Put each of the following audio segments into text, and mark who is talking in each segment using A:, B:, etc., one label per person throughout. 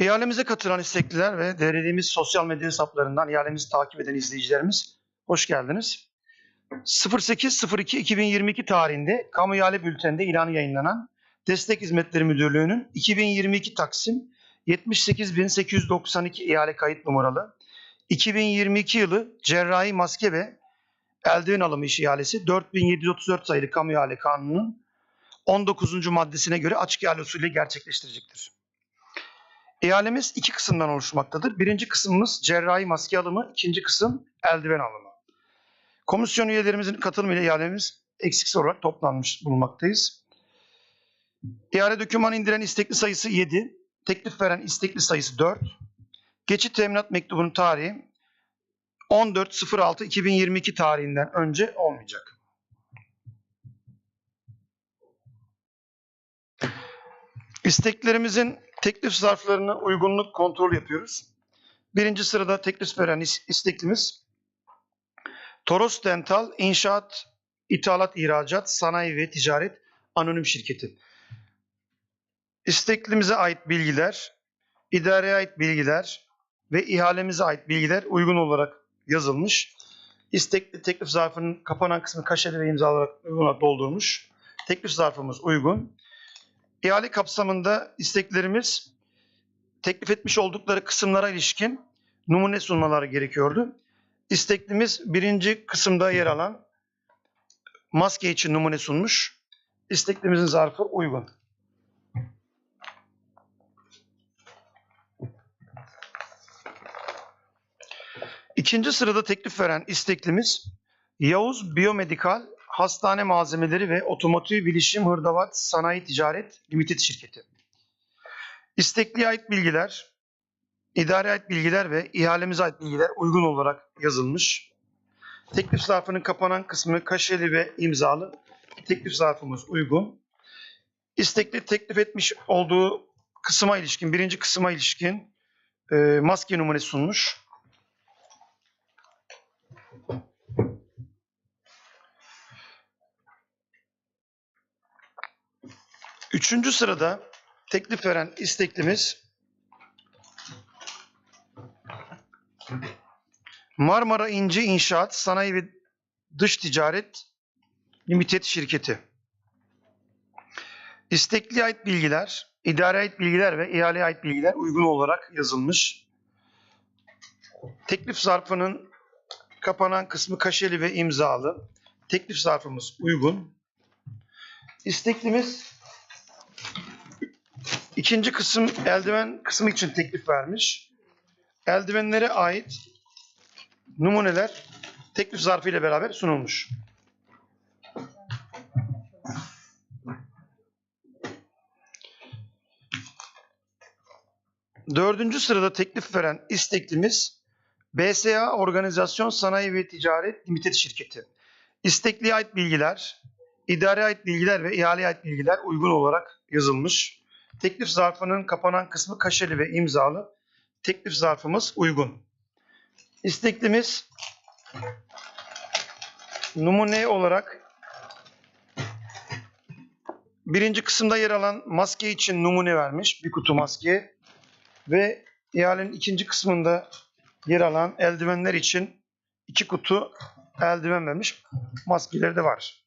A: İhalemize katılan istekliler ve derlediğimiz sosyal medya hesaplarından ihalemizi takip eden izleyicilerimiz hoş geldiniz. 08.02.2022 tarihinde Kamu İhale Bülteni'nde ilanı yayınlanan Destek Hizmetleri Müdürlüğü'nün 2022 Taksim 78.892 ihale kayıt numaralı 2022 yılı cerrahi maske ve eldiven alımı iş ihalesi 4734 sayılı Kamu İhale Kanunu'nun 19. maddesine göre açık ihale usulüyle gerçekleştirecektir. İhalemiz iki kısımdan oluşmaktadır. Birinci kısmımız cerrahi maske alımı, ikinci kısım eldiven alımı. Komisyon üyelerimizin katılımıyla ihalemiz eksiksiz olarak toplanmış bulunmaktayız. İhale dokümanı indiren istekli sayısı 7, teklif veren istekli sayısı 4. Geçit teminat mektubunun tarihi 14.06.2022 tarihinden önce olmayacak. İsteklerimizin teklif zarflarına uygunluk kontrol yapıyoruz. Birinci sırada teklif veren is- isteklimiz Toros Dental İnşaat, İthalat, İhracat, Sanayi ve Ticaret Anonim Şirketi. İsteklimize ait bilgiler, idareye ait bilgiler ve ihalemize ait bilgiler uygun olarak yazılmış. İstekli teklif zarfının kapanan kısmı kaşeli ve imza olarak olarak doldurmuş. Teklif zarfımız uygun. İhale kapsamında isteklerimiz teklif etmiş oldukları kısımlara ilişkin numune sunmaları gerekiyordu. İsteklimiz birinci kısımda yer alan maske için numune sunmuş. İsteklimizin zarfı uygun. İkinci sırada teklif veren isteklimiz Yavuz Biyomedikal Hastane Malzemeleri ve Otomotiv Bilişim Hırdavat Sanayi Ticaret Limited Şirketi. İstekliye ait bilgiler, idare ait bilgiler ve ihalemize ait bilgiler uygun olarak yazılmış. Teklif zarfının kapanan kısmı kaşeli ve imzalı. Teklif zarfımız uygun. İstekli teklif etmiş olduğu kısma ilişkin, birinci kısma ilişkin e, maske numarası sunmuş. Üçüncü sırada teklif veren isteklimiz Marmara İnce İnşaat Sanayi ve Dış Ticaret Limited şirketi. İstekliye ait bilgiler, idare ait bilgiler ve ihaleye ait bilgiler uygun olarak yazılmış. Teklif zarfının kapanan kısmı kaşeli ve imzalı. Teklif zarfımız uygun. İsteklimiz ikinci kısım eldiven kısmı için teklif vermiş. Eldivenlere ait numuneler teklif zarfı ile beraber sunulmuş. Dördüncü sırada teklif veren isteklimiz BSA Organizasyon Sanayi ve Ticaret Limited Şirketi. İstekliye ait bilgiler, idare ait bilgiler ve ihaleye ait bilgiler uygun olarak yazılmış. Teklif zarfının kapanan kısmı kaşeli ve imzalı. Teklif zarfımız uygun. İsteklimiz numune olarak birinci kısımda yer alan maske için numune vermiş. Bir kutu maske. Ve ihalenin ikinci kısmında yer alan eldivenler için iki kutu eldiven vermiş. Maskeleri de var.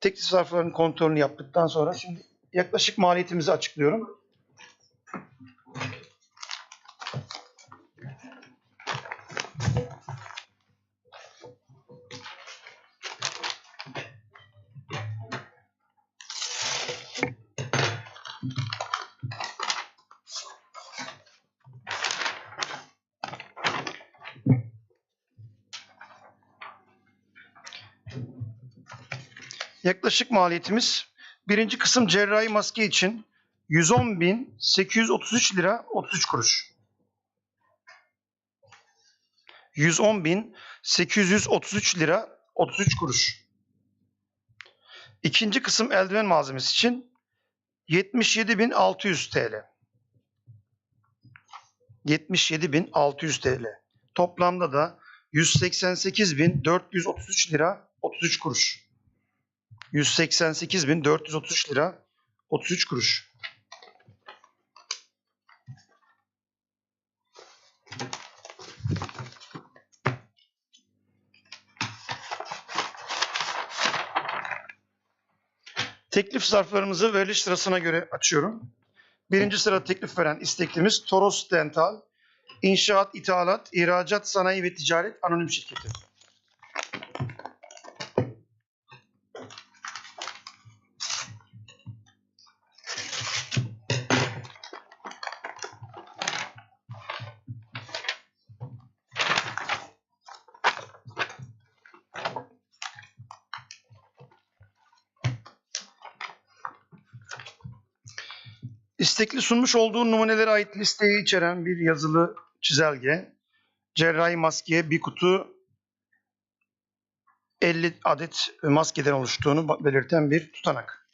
A: Teklif zarflarının kontrolünü yaptıktan sonra şimdi yaklaşık maliyetimizi açıklıyorum. Yaklaşık maliyetimiz birinci kısım cerrahi maske için 110.833 lira 33 kuruş. 110.833 lira 33 kuruş. İkinci kısım eldiven malzemesi için 77.600 TL. 77.600 TL. Toplamda da 188.433 lira 33 kuruş. 188.433 lira 33 kuruş. Teklif zarflarımızı veriliş sırasına göre açıyorum. Birinci sırada teklif veren isteklimiz Toros Dental, İnşaat, İthalat, İhracat, Sanayi ve Ticaret Anonim Şirketi. İstekli sunmuş olduğu numunelere ait listeyi içeren bir yazılı çizelge, cerrahi maskeye bir kutu 50 adet maskeden oluştuğunu belirten bir tutanak.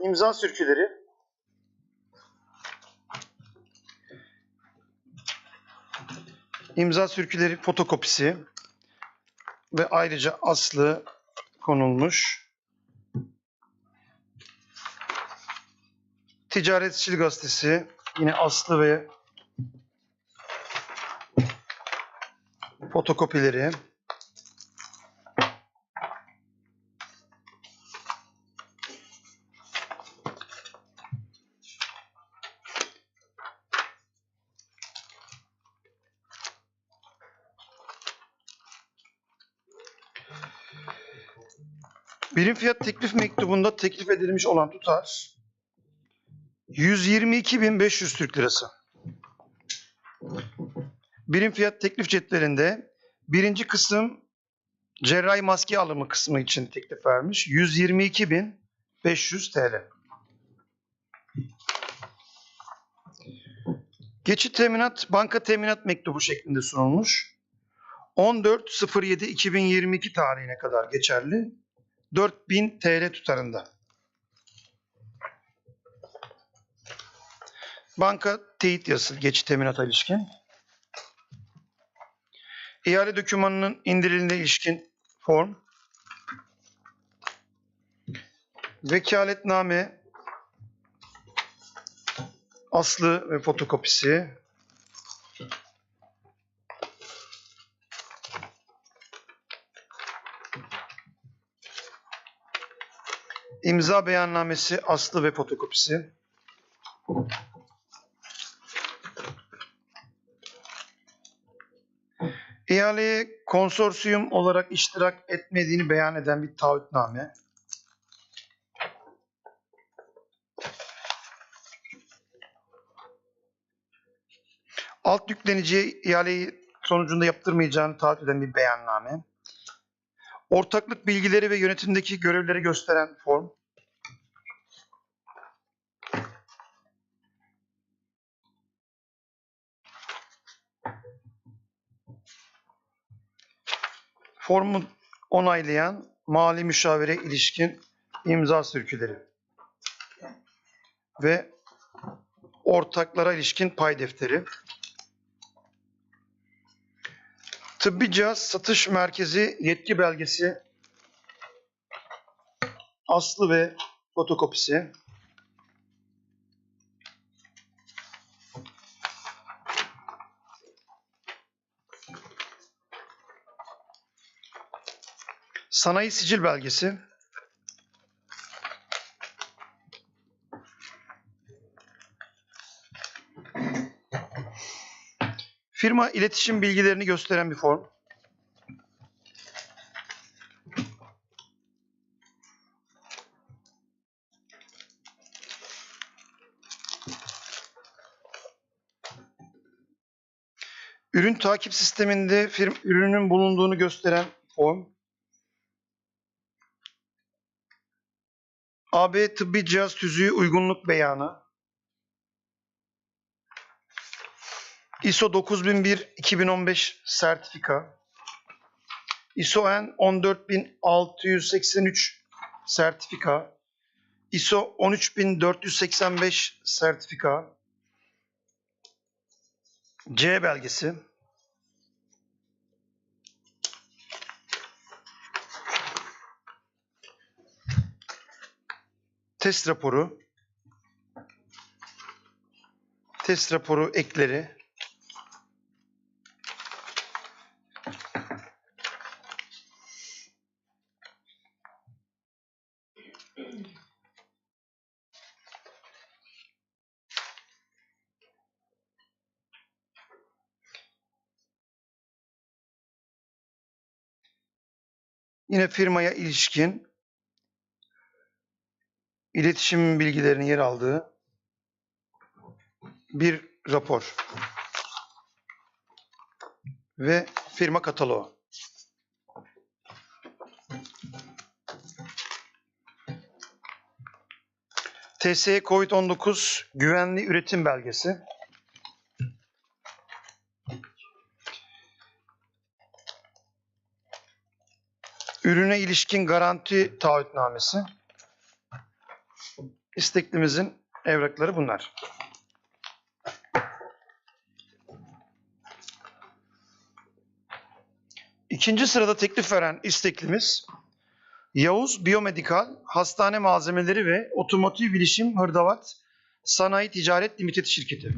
A: İmza sürküleri imza sürküleri fotokopisi ve ayrıca aslı konulmuş. Ticaretçi Gazetesi yine aslı ve fotokopileri. Birim fiyat teklif mektubunda teklif edilmiş olan tutar 122.500 Türk Lirası. Birim fiyat teklif cetvelinde birinci kısım cerrahi maske alımı kısmı için teklif vermiş. 122.500 TL. Geçit teminat banka teminat mektubu şeklinde sunulmuş. 14.07.2022 tarihine kadar geçerli. 4000 TL tutarında. Banka teyit yazısı geçit teminata ilişkin. İhale dokümanının indirildiğine ilişkin form. Vekaletname aslı ve fotokopisi. İmza beyannamesi aslı ve fotokopisi. İhaleye konsorsiyum olarak iştirak etmediğini beyan eden bir taahhütname. Alt yükleniciye ihaleyi sonucunda yaptırmayacağını taahhüt eden bir beyanname. Ortaklık bilgileri ve yönetimdeki görevleri gösteren form. Formu onaylayan mali müşavire ilişkin imza sürküleri ve ortaklara ilişkin pay defteri. Tıbbi cihaz satış merkezi yetki belgesi aslı ve fotokopisi. Sanayi sicil belgesi. Firma iletişim bilgilerini gösteren bir form. Ürün takip sisteminde firm, ürünün bulunduğunu gösteren form. AB tıbbi cihaz tüzüğü uygunluk beyanı. ISO 9001-2015 sertifika. ISO N 14683 sertifika. ISO 13485 sertifika. C belgesi. test raporu test raporu ekleri Yine firmaya ilişkin iletişim bilgilerinin yer aldığı bir rapor ve firma kataloğu. TSE COVID-19 güvenli üretim belgesi. Ürüne ilişkin garanti taahhütnamesi. İsteklimizin evrakları bunlar. İkinci sırada teklif veren isteklimiz Yavuz Biyomedikal Hastane Malzemeleri ve Otomotiv Bilişim Hırdavat Sanayi Ticaret Limited şirketi.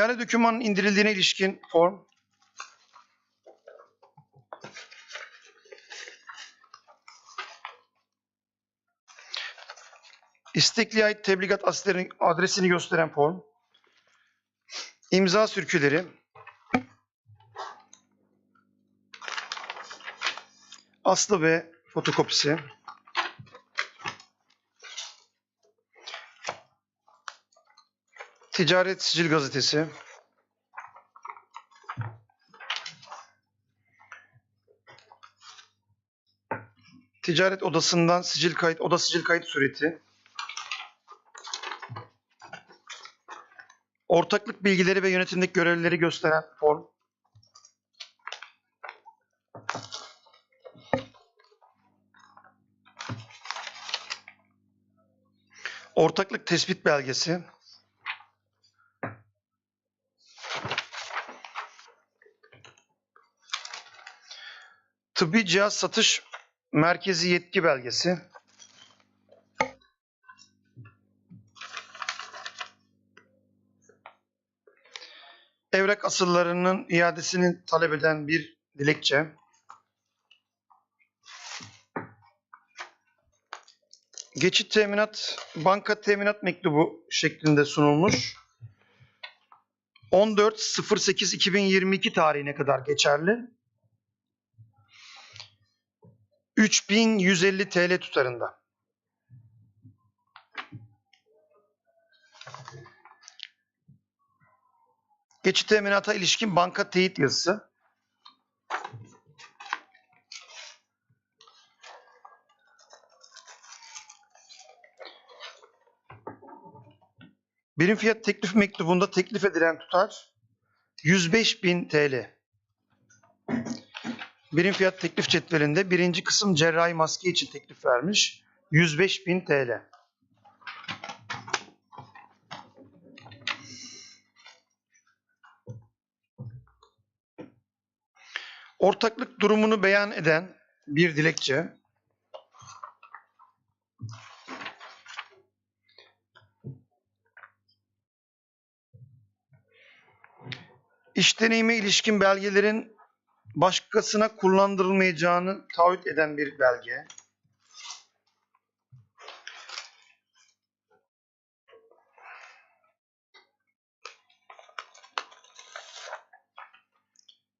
A: İhale dokümanının indirildiğine ilişkin form. İstekliye ait tebligat adresini, gösteren form. İmza sürküleri. Aslı ve fotokopisi. Ticaret Sicil Gazetesi. Ticaret Odası'ndan sicil kayıt, oda sicil kayıt sureti. Ortaklık bilgileri ve yönetimdeki görevlileri gösteren form. Ortaklık tespit belgesi. Tıbbi cihaz satış merkezi yetki belgesi. Evrak asıllarının iadesini talep eden bir dilekçe. Geçit teminat, banka teminat mektubu şeklinde sunulmuş. 14.08.2022 tarihine kadar geçerli. 3150 TL tutarında. Geçit teminata ilişkin banka teyit yazısı. Birim fiyat teklif mektubunda teklif edilen tutar 105.000 TL. Birim fiyat teklif cetvelinde birinci kısım cerrahi maske için teklif vermiş. 105.000 TL. Ortaklık durumunu beyan eden bir dilekçe. İş deneyime ilişkin belgelerin başkasına kullandırılmayacağını taahhüt eden bir belge.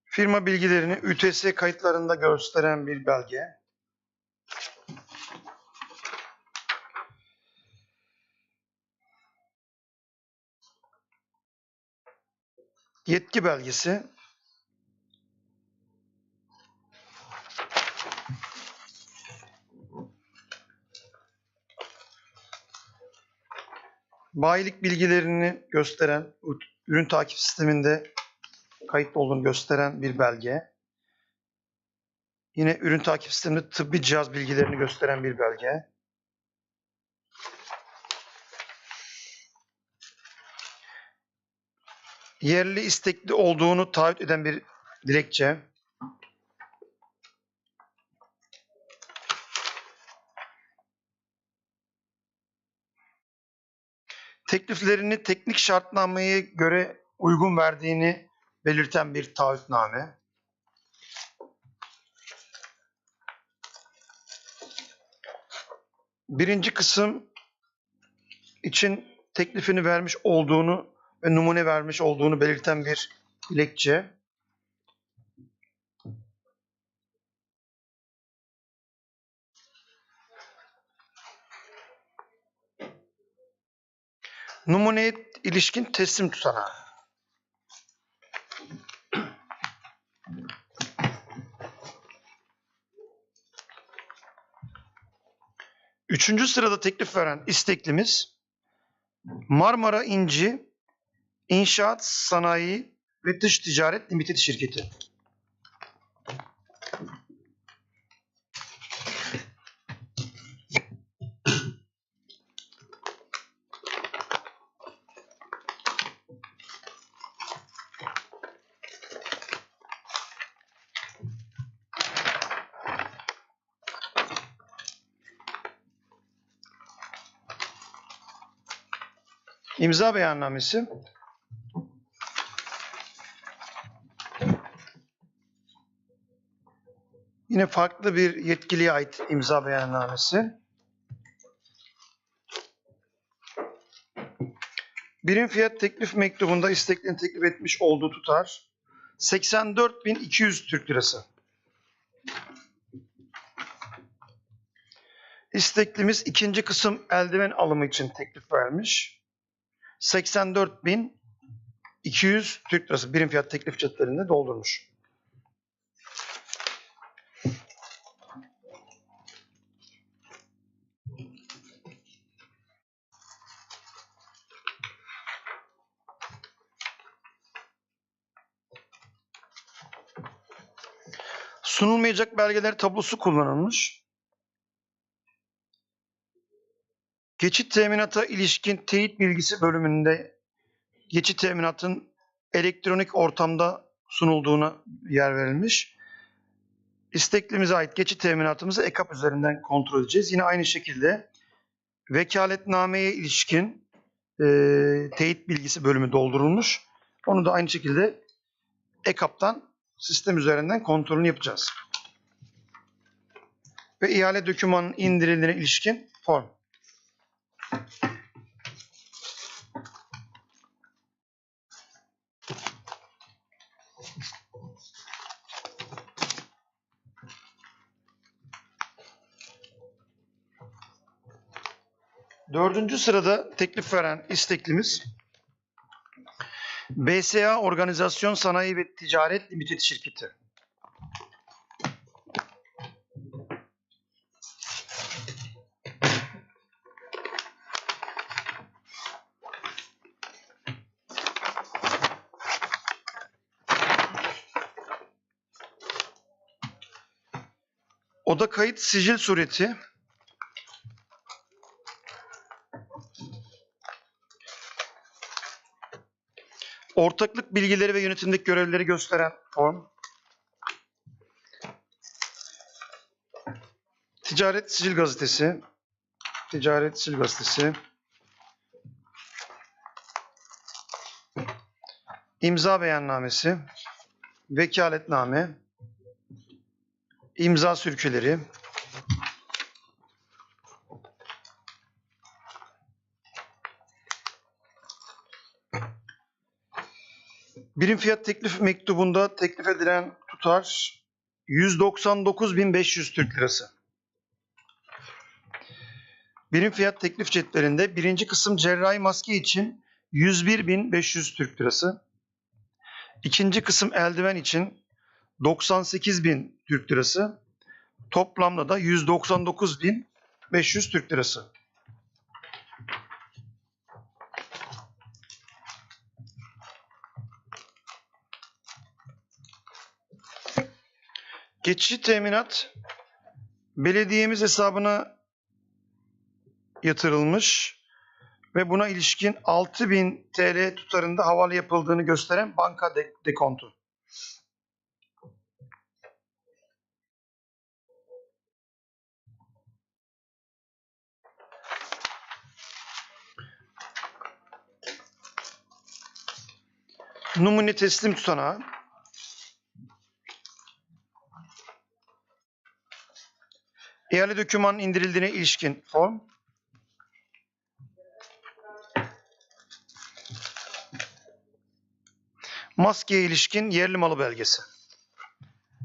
A: Firma bilgilerini ÜTS kayıtlarında gösteren bir belge. Yetki belgesi. Bayilik bilgilerini gösteren, ürün takip sisteminde kayıtlı olduğunu gösteren bir belge. Yine ürün takip sisteminde tıbbi cihaz bilgilerini gösteren bir belge. Yerli istekli olduğunu taahhüt eden bir dilekçe. Tekliflerini teknik şartnameye göre uygun verdiğini belirten bir taahhütname. Birinci kısım için teklifini vermiş olduğunu ve numune vermiş olduğunu belirten bir dilekçe. Numuneye ilişkin teslim tutanağı. Üçüncü sırada teklif veren isteklimiz Marmara İnci İnşaat Sanayi ve Dış Ticaret Limited şirketi. İmza beyannamesi. Yine farklı bir yetkiliye ait imza beyannamesi. Birim fiyat teklif mektubunda isteklinin teklif etmiş olduğu tutar 84.200 Türk Lirası. İsteklimiz ikinci kısım eldiven alımı için teklif vermiş. 84.200 Türk Lirası birim fiyat teklif cetvelinde doldurmuş. Sunulmayacak belgeler tablosu kullanılmış. Geçit teminata ilişkin teyit bilgisi bölümünde geçit teminatın elektronik ortamda sunulduğuna yer verilmiş. İsteklimize ait geçit teminatımızı EKAP üzerinden kontrol edeceğiz. Yine aynı şekilde vekaletnameye ilişkin e, teyit bilgisi bölümü doldurulmuş. Onu da aynı şekilde EKAP'tan sistem üzerinden kontrolünü yapacağız. Ve ihale dokümanının indirildiğine ilişkin form. Dördüncü sırada teklif veren isteklimiz BSA Organizasyon Sanayi ve Ticaret Limited şirketi. Oda kayıt sicil sureti Ortaklık bilgileri ve yönetimdeki görevleri gösteren form. Ticaret Sicil Gazetesi. Ticaret Sicil Gazetesi. İmza beyannamesi. Vekaletname. imza sürküleri. Birim fiyat teklif mektubunda teklif edilen tutar 199.500 Türk Lirası. Birim fiyat teklif cetvelinde birinci kısım cerrahi maske için 101.500 Türk Lirası. İkinci kısım eldiven için 98.000 Türk Lirası. Toplamda da 199.500 Türk Lirası. Geçici teminat belediyemiz hesabına yatırılmış ve buna ilişkin 6000 TL tutarında havale yapıldığını gösteren banka de- dekontu. Numune teslim tutanağı. İhale dokümanın indirildiğine ilişkin form. Maskeye ilişkin yerli malı belgesi.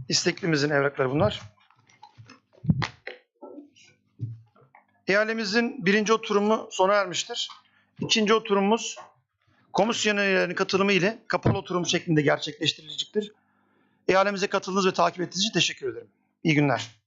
A: İsteklimizin evrakları bunlar. İhalemizin birinci oturumu sona ermiştir. İkinci oturumumuz komisyon üyelerinin katılımı ile kapalı oturum şeklinde gerçekleştirilecektir. İhalemize katıldığınız ve takip ettiğiniz için teşekkür ederim. İyi günler.